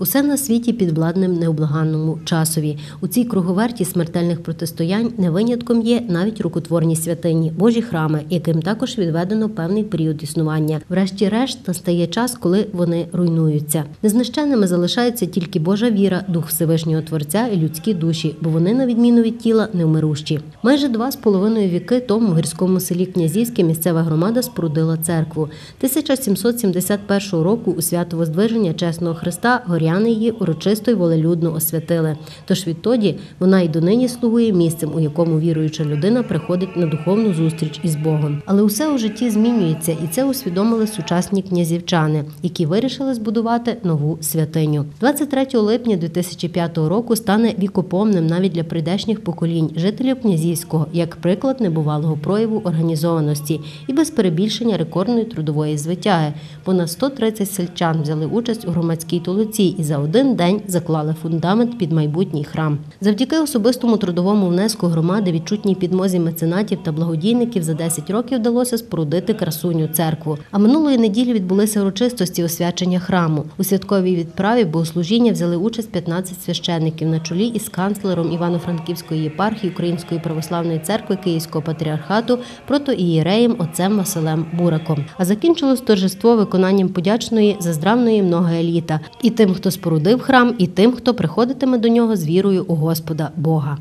Усе на світі підвладним необлаганному часові. У цій круговерті смертельних протистоянь не винятком є навіть рукотворні святині, божі храми, яким також відведено певний період існування. Врешті-решт настає час, коли вони руйнуються. Незнищенними залишаються тільки Божа віра, дух Всевишнього Творця і людські душі, бо вони, на відміну від тіла, невмирущі. Майже два з половиною віки тому в гірському селі Князівське місцева громада спорудила церкву. 1771 року у свято Воздвиження чесного Христа горяни її урочисто й волелюдно освятили. Тож відтоді вона й донині слугує місцем, у якому віруюча людина приходить на духовну зустріч із Богом. Але усе у житті змінюється, і це усвідомили сучасні князівчани, які вирішили збудувати нову святиню. 23 липня 2005 року стане вікопомним навіть для прийдешніх поколінь жителів князівського як приклад небувалого прояву організованості і без перебільшення рекордної трудової звитяги. Понад 130 сельчан взяли участь у громадській толоці і за один день заклали фундамент під майбутній храм. Завдяки особистому трудовому внеску громади, відчутній підмозі меценатів та благодійників за 10 років вдалося спорудити красуню церкву. А минулої неділі відбулися урочистості освячення храму. У святковій відправі богослужіння взяли участь 15 священників на чолі із канцлером Івано-Франківської єпархії Української православної церкви Київського патріархату протоієреєм отцем Василем Бураком. А закінчилось торжество виконанням подячної заздравної многоеліта і тим, хто спорудив храм, і тим, хто приходитиме до нього з вірою у Господа Бога.